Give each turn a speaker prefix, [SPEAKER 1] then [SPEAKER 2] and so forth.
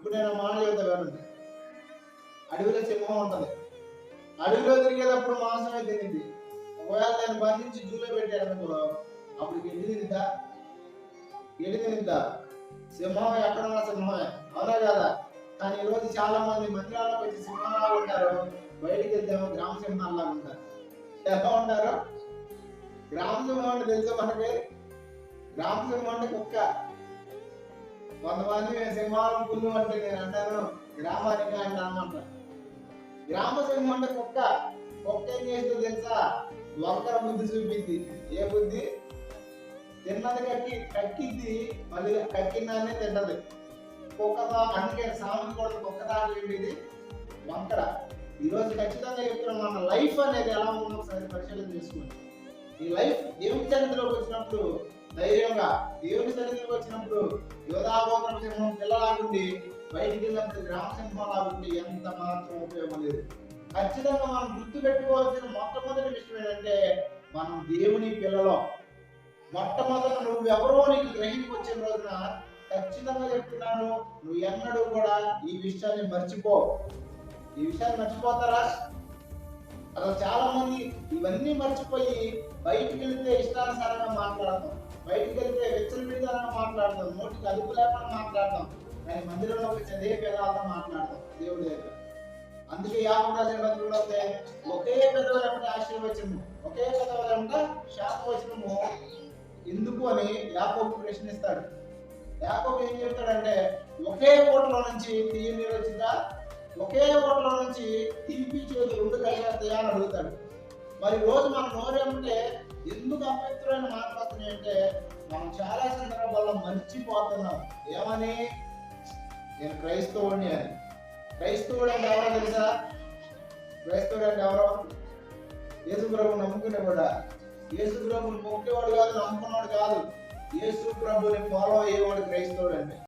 [SPEAKER 1] ఇప్పుడు నేను మాట చెబుతా వినండి. అడవిలో సింహం ఉంటుంది. అడవిలో తిరిగేటప్పుడు మాంసమే తినింది ఒకవేళ దాన్ని బంధించి జూలో పెట్టాడు అప్పుడు ఎన్ని తినిద్దా ఎన్ని తినిద్దా సింహం ఎక్కడ ఉన్న సింహమే. అవునా కదా? కానీ ఈరోజు చాలా మంది మందిరాలకు వచ్చి సింహంలా ఉంటారు. బయటికి వెళ్తేమో గ్రామ సింహాల్లా ఉంటారు. ఎలా ఉంటారు? గ్రామ సింహం అంటే తెలుసు మనకి? గ్రామ సింహం అంటే కుక్క. కొంతమంది సింహాలం పుల్లు అంటే నేను అంటాను గ్రామానికి అంటాను అనమాట గ్రామ సింహం అంటే కుక్క. కుక్క ఏం చేస్తుందో తెలుసా? వంకర బుద్ధి చూపింది. ఏ బుద్ధి తిన్నది కక్కి కక్కిద్ది మళ్ళీ కక్కిందాన్ని తింటది. కుక్కతో అందుకే సామెత కూడా కుక్క దాని ఏంటిది వంకర. ఈరోజు ఖచ్చితంగా చెప్తున్నాం మన లైఫ్ అనేది ఎలా ఉందో ఒకసారి పరిశీలన చేసుకోండి. ఈ లైఫ్ దేవుని సన్నిధిలోకి వచ్చినప్పుడు ధైర్యంగా దేవుని సన్నిధిలోకి వచ్చినప్పుడు యోధాగోత్రం సింహం పిల్లలాగుండి బయటికి వెళ్ళినప్పుడు గ్రామ ఎంత మాత్రం ఉపయోగం లేదు. ఖచ్చితంగా మనం గుర్తు పెట్టుకోవాల్సిన మొట్టమొదటి విషయం ఏంటంటే మనం దేవుని పిల్లలో. మొట్టమొదట నువ్వెవరో నీకు గ్రహింపు వచ్చిన రోజున ఖచ్చితంగా చెప్తున్నాను నువ్వు ఎన్నడూ కూడా ఈ విషయాన్ని మర్చిపో. ఈ విషయాన్ని మర్చిపోతారా? అసలు చాలా మంది ఇవన్నీ మర్చిపోయి బయటికి వెళ్తే ఇష్టానుసారంగా మాట్లాడతాం బయటికి వెళ్తే వ్యక్తుల మీద మాట్లాడతాం నోటికి అదుపు లేకుండా మాట్లాడతాం. కానీ మందిరంలోకి వచ్చి అదే పేదాలతో మాట్లాడతాం దేవుడి దగ్గర. అందుకే యాభై రాసిన పత్రికలో వస్తే ఒకే పెదవులు ఏమంటే ఆశీర్వచనము ఒకే పెదవులు ఏమంటే శాపవచనము. ఎందుకు అని యాకోబు ప్రశ్నిస్తాడు. యాకోబు ఏం చెప్తాడంటే ఒకే ఓటలో నుంచి తీయ నీరు వచ్చిందా? ఒకే ఓటలో నుంచి తీపి చేతులు రెండు కలిగేస్తాయా అని అడుగుతాడు. మరి రోజు మన నోరేమంటే ఎందుకు అపవిత్రమైన మాట్లాడుతున్నాయి అంటే మనం చాలా సందర్భాల్లో మర్చిపోతున్నాం. ఏమని? నేను క్రైస్తవుడిని అని. క్రైస్తవుడు అంటే ఎవరో తెలుసా? క్రైస్తవుడు అంటే ఎవరో? యేసు ప్రభు నమ్ముకునేవాడా యేసు ప్రభుని మొక్కేవాడు కాదు నమ్ముకున్నవాడు కాదు. యేసు ప్రభుని ఫాలో అయ్యేవాడు క్రైస్తవుడు అంటే.